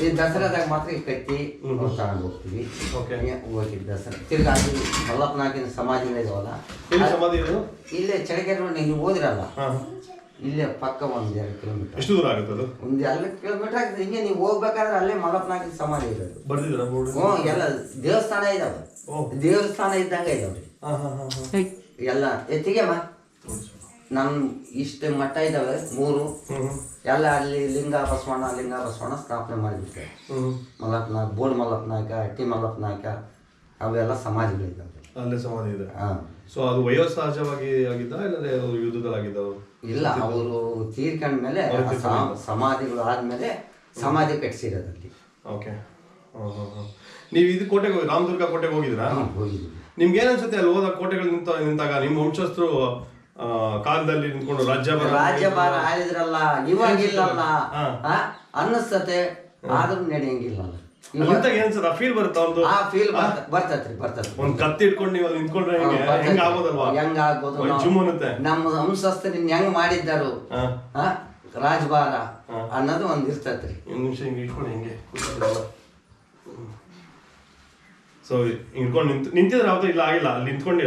ಈ ದಸರಾದಾಗ ಮಾತ್ರ ಈ ಕತ್ತಿ ತಗೊಂಡು ಹೋಗ್ತೀವಿ. ಓಕೆ. ಹೋಗ್ತೀವಿ ದಸರಾ. ತಿರ್ಗಾ ಅದು ಮಲ್ಲಪ್ಪನಾಗಿನ ಸಮಾಧಿನ ಇದಾವಲ್ಲ ಇಲ್ಲೇ ಚಳಿಗೆರೆ ನೋಡಿ ನೀವು ಹೋದಿರಲ್ಲ? ಇಲ್ಲೇ ಪಕ್ಕ ಒಂದು ಎರಡು ಕಿಲೋಮೀಟರ್ ಎಷ್ಟು ದೂರ ಆಗುತ್ತೆ ಅದು? ಒಂದು ಎರಡು ಕಿಲೋಮೀಟರ್ ಆಗುತ್ತೆ. ಹಿಂಗೆ ನೀವು ಹೋಗ್ಬೇಕಾದ್ರೆ ಅಲ್ಲೇ ಮಲ್ಲಪ್ಪನಾಗಿನ ಸಮಾಧಿ ಇರೋದು. ಹ್ಞೂ ಎಲ್ಲ ದೇವಸ್ಥಾನ ಇದಾವೆ. ಓ. ದೇವಸ್ಥಾನ ಇದ್ದಂಗೆ ಇದಾವೆ. ಎಲ್ಲ. ಎತ್ತಿಗೆ ಮಾ ನಮ್ಮ ಇಷ್ಟ ಮಠ ಇದಾವೆ ಮೂರು. ಎಲ್ಲ ಅಲ್ಲಿ ಲಿಂಗ ಬಸವಣ್ಣ ಲಿಂಗ ಬಸವಣ್ಣ ಸ್ಥಾಪನೆ ಮಾಡಿಬಿಟ್ಟೆ ಹ್ಮ್. ಮಲ್ಲಪ್ಪ ನಾಯಕ ಬೋಳ್ ಮಲ್ಲಪ್ಪ ನಾಯಕ ಟಿ ಮಲ್ಲಪ್ಪ ನಾಯಕ ಅವೆಲ್ಲ ಸಮಾಜಗಳಿದ್ದಾವೆ ಅಲ್ಲೇ ಸಮಾಧಿ ಇದೆ. ಹಾಂ. ಸೊ ಅದು ವಯೋಸಹಜವಾಗಿ ಆಗಿದ್ದ ಇಲ್ಲದೆ ಅದು ಇಲ್ಲ ಅವರು ತೀರ್ಕೊಂಡ್ಮೇಲೆ ಸಮಾಧಿಗಳು ಆದ್ಮೇಲೆ ಸಮಾಧಿ ಕಟ್ಸಿರೋದಲ್ಲಿ ಓಕೆ. ನೀವು ಇದು ಕೋಟೆಗೆ ಹೋಗಿ ರಾಮದುರ್ಗ ಕೋಟೆಗೆ ಹೋಗಿದ್ರಾ ಹೋಗಿದ್ವಿ ನಿಮ್ಗೆ ಏನ್ ಅನ್ಸುತ್ತೆ ಅಲ್ಲಿ ಹೋದ ಕೋಟೆಗಳು ನಿಂತ ನಿಂತಾಗ? ನಿಮ್ಮ ವಂಶಸ್ಥರು ಕಾಲದಲ್ಲಿ ನಿಂತ್ಕೊಂಡು ರಾಜ್ಯಭಾರ ರಾಜ್ಯಭಾರ ಆಳಿದ್ರಲ್ಲ ಇವಾಗಿಲ್ಲಲ್ಲ. ಆ, ಅನ್ನಿಸ್ತತೆ ಆದ್ರೂ ನಡೆಯಂಗಿಲ್ಲ ಆ ಫೀಲ್ ಬರುತ್ತಾ ಒಂದು? ಆ ಫೀಲ್ ಬರ್ತತ್ರಿ ಬರ್ತತ್ರಿ ಒಂದ್ ಕತ್ತಿ ಇಟ್ಕೊಂಡು ನೀವು ಅಲ್ಲಿ ನಿಂತ್ಕೊಂಡ್ರೆ ಹೆಂಗೆ? ಹೆಂಗ್ ಆಗೋದಲ್ವಾ ಹೆಂಗ್ ಆಗ್ಬೋದು? ಜುಮ್ ಅನ್ನುತ್ತೆ. ನಮ್ಮ ವಂಶಸ್ಥರಿನ್ ಹೆಂಗ್ ಮಾಡಿದ್ದಾರು? ಆ, ರಾಜಭಾರ ಅನ್ನೋದು ಒಂದ್ ಇರ್ತತ್ರಿ. ಒಂದ್ ನಿಮಿಷ ಹಿಂಗೆ ಇಟ್ಕೊಂಡು ಹಿಂಗೆ? ಸೊ ಇಟ್ಕೊಂಡು ನಿಂತು ನಿಂತಿದ್ರೆ ಯಾವ್ದು ಇಲ್ಲ ಆಗಿಲ್ಲ. ಅಲ್ಲಿ ನಿಂತ್ಕೊಂಡು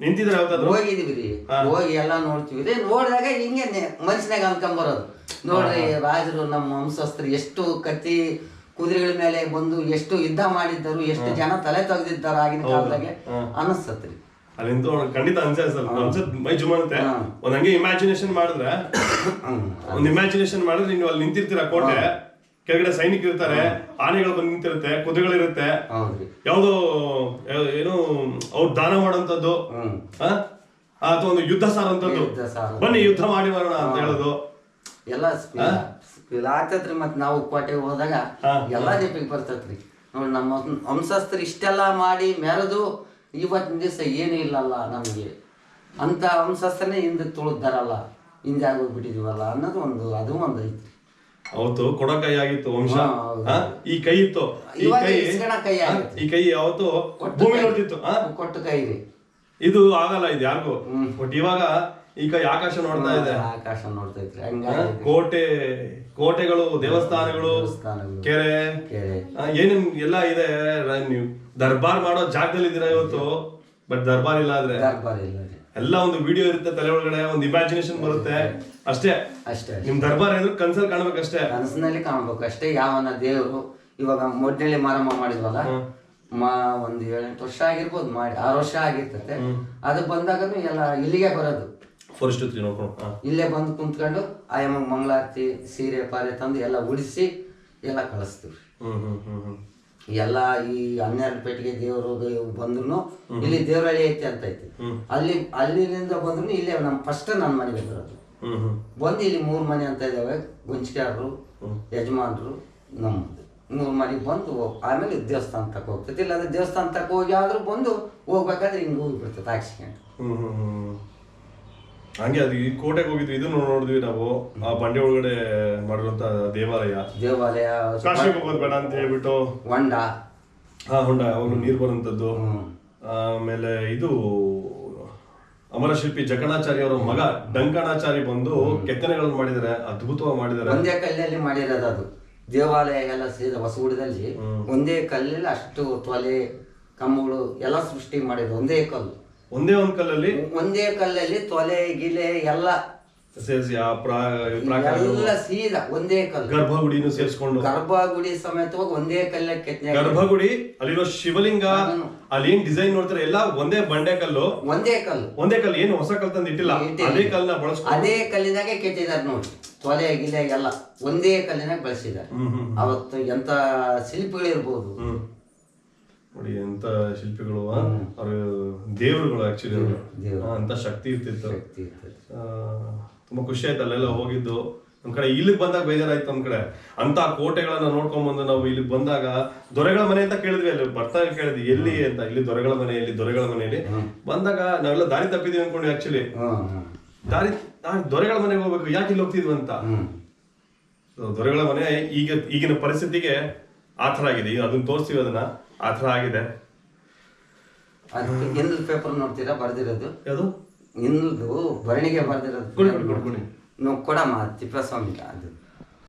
ನಿಂತಿದ್ರೆ ಯಾವತ್ತಾದ್ರು? ಹೋಗಿದೀವಿ ರೀ. ಹೋಗಿ ಎಲ್ಲ ನೋಡ್ತೀವಿ. ರೀ ನೋಡಿದಾಗ ಹಿಂಗೆ ಮನ್ಸಿನಾಗ ಅನ್ಕೊಂಬರೋದು. ನೋಡ್ರಿ ರಾಜರು ನಮ್ಮ ವಂಶಸ್ಥರು ಎಷ್ಟು ಕತ್ತಿ ಕುದುರೆಗಳ ಮೇಲೆ ಬಂದು ಎಷ್ಟು ಯುದ್ಧ ಮಾಡಿದ್ದರು ಎಷ್ಟು ಜನ ತಲೆ ತೆಗೆದಿದ್ದಾರೆ ಆಗಿನ ಕಾಲದಾಗೆ ಅನಿಸ್ತತ್ರಿ ಅಲ್ಲಿಂದ ಖಂಡಿತ ಅನ್ಸಲ್ಲ. ಅನ್ಸತ್ ಮೈ ಜುಮ್ ಅಂತೆ ಒಂದ್ ಹಂಗೆ ಇಮ್ಯಾಜಿನೇಷನ್ ಮಾಡಿದ್ರೆ. ಒಂದ್ ಇಮ್ಯಾಜಿನೇಷನ್ ಮಾಡಿದ್ರೆ ನೀವು ಅಲ್ಲಿ ನಿಂತಿರ್ತೀರ ಕೋಟೆ. ಕೆಳಗಡೆ ಸೈನಿಕ ಇರ್ತಾರೆ ಆನೆಗಳು ಬಂದು ನಿಂತಿರುತ್ತೆ ಕುದುರೆಗಳಿರುತ್ತೆ. ಯಾವ್ದೋ ಏನು ಅವ್ರು ದಾನ ಮಾಡುವಂತದ್ದು? ಅಥವಾ ಒಂದು ಯುದ್ಧ ಸಾರ ಅಂತದ್ದು ಸಾರು. ಬನ್ನಿ ಯುದ್ಧ ಮಾಡಿ ಬರೋಣ ಅಂತ ಹೇಳೋದು. ಎಲ್ಲ ಆಗ್ತತ್ರಿ ಮತ್ ನಾವು ಕೋಟೆಗೆ ಹೋದಾಗ. ಎಲ್ಲಾ ನೆಪಿಗೆ ಬರ್ತತ್ರಿ. ನೋಡಿ ನಮ್ಮ ವಂಶಸ್ಥರು ಇಷ್ಟೆಲ್ಲ ಮಾಡಿ ಮೆರೆದು ಇವತ್ತಿನ ದಿವಸ ಏನೂ ಇಲ್ಲಲ್ಲ ನಮಗೆ. ಅಂತ ಹಂಸಸ್ತ್ರನೇ ಹಿಂದೆ ತುಳಿದಾರಲ್ಲ ಹಿಂದೆ ಆಗೋಗ್ಬಿಟ್ಟಿದೀವಲ್ಲ ಅನ್ನೋದು ಒಂದು ಅದು ಒಂದು ಐತ್ರಿ ಅವತ್ತು ಕೊಡ ಕೈ ಆಗಿತ್ತು ವಂಶ. ಹಾ? ಈ ಕೈ ಇತ್ತು. ಈ ಇವಾಗ ಕೈ ಇಸ್ಕಣ ಕೈ ಆ? ಆಗುತ್ತೆ. ಈ ಕೈ ಅವತ್ತು ಕೊಟ್ಟ ಭೂಮಿ ಕೈ. ನೋಡ್ತಿತ್ತು? ಕೊಟ್ಟು ಕೈ ಇದು. ಆಗಲ್ಲ ಇದು ಯಾರಿಗೂ. ಬಟ್ ಇವಾಗ ಈ ಕೈ ಆಕಾಶ ನೋಡ್ತಾ ಇದೆ. ಆಕಾಶ ನೋಡ್ತಾ ಇದ್ರೆ ಹಂಗಾಗಿ ಕೋಟೆ ಕೋಟೆಗಳು ದೇವಸ್ಥಾನಗಳು ದೇವಸ್ಥಾನಗಳು ಕೆರೆ. ಕೆರೆ. ಏನು ಏನೇನ್ ಎಲ್ಲ ಇದೆ? ರ- ನೀವು ದರ್ಬಾರ್ ಮಾಡೋ ಜಾಗದಲ್ಲಿ ಇದ್ದೀರಾ ಇವತ್ತು? ಬಟ್ ದರ್ಬಾರ್ ಇಲ್ಲ ಆದ್ರೆ. ದರ್ಬಾರ್ ಇಲ್ಲ ರೀ ಎಲ್ಲ ಒಂದು ವಿಡಿಯೋ ಇರುತ್ತೆ ತಲೆ ಒಳಗಡೆ ಒಂದು ಇಮ್ಯಾಜಿನೇಷನ್ ಬರುತ್ತೆ. ಅಷ್ಟೇ. ಅಷ್ಟೇ ನಿಮ್ ದರ್ಬಾರ್ ಏನಾದ್ರು ಕನ್ಸಲ್ ಕಾಣ್ಬೇಕಷ್ಟೇ. ಕನಸಿನಲ್ಲಿ ಕಾಣ್ಬೇಕು. ಅಷ್ಟೇ ಯಾವನ ದೇವರು ಇವಾಗ ಮೊಡ್ನಳ್ಳಿ ಮಾರಮ್ಮ ಮಾಡಿದ್ವಲ್ಲ? ಮಾ ಒಂದ್ ಏಳೆಂಟು ವರ್ಷ ಆಗಿರ್ಬೋದು ಮಾಡಿ ಆರು ವರ್ಷ ಆಗಿರ್ತತೆ. ಅದು ಬಂದಾಗ ಎಲ್ಲ ಇಲ್ಲಿಗೆ ಬರೋದು. ಫಾರೆಸ್ಟ್ ತ್ರೀ ನೋಡ್ಕೊಂಡು ಇಲ್ಲೇ ಬಂದು ಕುಂತ್ಕೊಂಡು ಆಯಮ್ಮ ಮಂಗಳಾರತಿ ಸೀರೆ ಪಾರೆ ತಂದು ಎಲ್ಲ ಉಡಿಸಿ ಎಲ್ಲ ಕಳಿಸ್ತೀವಿ. ಹ್ಮ್ ಹ್ಮ್ ಹ್ಮ್ ಹ್ಮ್. ಎಲ್ಲ ಈ ಹನ್ನೆರಡು ಪೇಟೆಗೆ ದೇವರು ಬಂದ್ರು ಇಲ್ಲಿ ದೇವರಳ್ಳಿ ಐತೆ ಅಂತ ಐತಿ. ಅಲ್ಲಿ ಅಲ್ಲಿಂದ ಬಂದ್ರು ಇಲ್ಲಿ ನಮ್ಮ ಫಸ್ಟ್ ನನ್ನ ಮನೆಗೆ ಬರೋದು ಹ್ಮ್ ಬಂದು ಇಲ್ಲಿ ಮೂರು ಮನೆ ಅಂತ ಇದಾವೆ ಗುಂಚಿಕಾರರು ಯಜಮಾನ್ರು ನಮ್ಮದು. ಮೂರು ಮನೆಗೆ ಬಂದು ಆಮೇಲೆ ದೇವಸ್ಥಾನ ತಕ ಹೋಗ್ತೈತಿ. ಇಲ್ಲಾಂದ್ರೆ ದೇವಸ್ಥಾನ ತಕ ಹೋಗಿ ಆದ್ರೂ ಬಂದು ಹೋಗ್ಬೇಕಾದ್ರೆ ಹಿಂಗೆ ಹೋಗ್ಬಿಡ್ತೈತೆ ಹಾಕ್ಸ್ಕೊಂಡು ಹ್ಮ್. ಹಂಗೆ ಅದು ಈ ಕೋಟೆಗೆ ಹೋಗಿದ್ವಿ ಇದನ್ನು ನೋಡಿದ್ವಿ ನಾವು ಆ ಬಂಡೆ ಒಳಗಡೆ ಮಾಡಿರುವಂತ ದೇವಾಲಯ. ದೇವಾಲಯ ಕಾಶಿಗೆ ಹೋಗೋದು ಬೇಡ ಅಂತ ಹೇಳ್ಬಿಟ್ಟು. ಹೊಂಡ. ಹಾ ಹೊಂಡ ಅವನು ನೀರು ಬರುವಂತದ್ದು ಆಮೇಲೆ ಇದು ಅಮರ ಶಿಲ್ಪಿ ಜಕಣಾಚಾರಿ ಅವರ ಮಗ ಡಂಕಣಾಚಾರಿ ಬಂದು ಕೆತ್ತನೆಗಳನ್ನು ಮಾಡಿದ್ದಾರೆ ಅದ್ಭುತವಾಗಿ ಮಾಡಿದ್ದಾರೆ. ಒಂದೇ ಕಲ್ಲಲ್ಲಿ ಮಾಡಿರೋದು ಅದು. ದೇವಾಲಯ ಎಲ್ಲ ಸೇರಿದ ಹೊಸಗುಡದಲ್ಲಿ ಒಂದೇ ಕಲ್ಲಲ್ಲಿ ಅಷ್ಟು ತೊಲೆ ಕಂಬಗಳು ಎಲ್ಲ ಸೃಷ್ಟಿ ಮಾಡಿದ್ರು ಒಂದೇ ಕಲ್ಲು. ಒಂದೇ ಒಂದ್ ಕಲ್ಲಲ್ಲಿ? ಒಂದೇ ಕಲ್ಲಲ್ಲಿ ತೊಲೆ ಗಿಲೆ ಎಲ್ಲ. ಸೇರಿಸಿ ಆ ಪ್ರಾ ಎಲ್ಲ ಸೀದಾ ಒಂದೇ ಕಲ್ಲು. ಗರ್ಭಗುಡಿನೂ ಸೇರಿಸ್ಕೊಂಡು. ಗರ್ಭಗುಡಿ ಸಮೇತವಾಗಿ ಒಂದೇ ಕಲ್ಲ ಕೆತ್ತನೆ ಗರ್ಭಗುಡಿ ಅಲ್ಲಿರೋ ಶಿವಲಿಂಗ ಅಲ್ಲಿ ಏನ್ ಡಿಸೈನ್ ನೋಡ್ತಾರೆ? ಎಲ್ಲ ಒಂದೇ ಬಂಡೆ ಕಲ್ಲು? ಒಂದೇ ಕಲ್ಲು. ಒಂದೇ ಕಲ್ಲು ಏನು ಹೊಸ ಕಲ್ ತಂದು ಇಟ್ಟಿಲ್ಲ? ಇಟ್ಟಿಲ್ಲ. ಅದೇ ಕಲ್ಲನ್ನ ಬಳಸ್ಕೊಂಡು? ಅದೇ ಕಲ್ಲಿನಾಗೆ ಕೆತ್ತಿದ್ದಾರೆ ನೋಡಿ. ತೊಲೆ ಗಿಲೆ ಎಲ್ಲ. ಒಂದೇ ಕಲ್ಲಿನಾಗ ಬಳಸಿದ್ದಾರೆ. ಅವತ್ತು ಎಂತ ಶಿಲ್ಪಿಗಳಿರ್ಬೋದು. ನೋಡಿ ಎಂತ ಶಿಲ್ಪಿಗಳು ಅವರು ದೇವರುಗಳು ಆಕ್ಚುಲಿ ಅಂತ ಶಕ್ತಿ ಇರ್ತಿತ್ತು. ತುಂಬಾ ಖುಷಿ ಆಯ್ತು ಅಲ್ಲೆಲ್ಲ ಹೋಗಿದ್ದು. ನಮ್ ಕಡೆ ಇಲ್ಲಿಗೆ ಬಂದಾಗ ಬೇಜಾರಾಯ್ತು ನಮ್ ಕಡೆ. ಅಂತ ಕೋಟೆಗಳನ್ನ ನೋಡ್ಕೊಂಡ್ ಬಂದು ನಾವು ಇಲ್ಲಿ ಬಂದಾಗ ದೊರೆಗಳ ಮನೆ ಅಂತ ಕೇಳಿದ್ವಿ ಅಲ್ಲಿ ಬರ್ತಾ ಕೇಳಿದ್ವಿ ಎಲ್ಲಿ ಅಂತ ಇಲ್ಲಿ ದೊರೆಗಳ ಮನೆ ಇಲ್ಲಿ ದೊರೆಗಳ ಮನೆಯಲ್ಲಿ. ಬಂದಾಗ ನಾವೆಲ್ಲ ದಾರಿ ತಪ್ಪಿದೀವಿ ಅನ್ಕೊಂಡ್ವಿ ಆಕ್ಚುಲಿ ದಾರಿ ದಾರಿ ದೊರೆಗಳ ಮನೆಗೆ ಹೋಗ್ಬೇಕು ಯಾಕೆ ಇಲ್ಲಿ ಹೋಗ್ತಿದ್ವಿ ಅಂತ? ದೊರೆಗಳ ಮನೆ ಈಗ ಈಗಿನ ಪರಿಸ್ಥಿತಿಗೆ ಆ ಥರ ಆಗಿದೆ. ಈಗ ಅದನ್ನ ತೋರಿಸ್ತೀವಿ ಅದನ್ನ. ಆ ಥರ ಆಗಿದೆ. ಅದಕ್ಕೆ ಇನ್ನಲ್ ಪೇಪರ್ ನೋಡ್ತೀರಾ? ಬರ್ದಿರೋದು. ಯಾವುದು? ಇನ್ನಲ್ದು ಬರಣಿಗೆ ಬರ್ದಿರೋದು. ಕೊಡಿ ಕೊಡಿ ಕೊಡಿ ಕೊಡಿ. ನಾವು ಕೊಡಮ್ಮ ತಿಪ್ಪೇಸ್ವಾಮಿ ಅದು.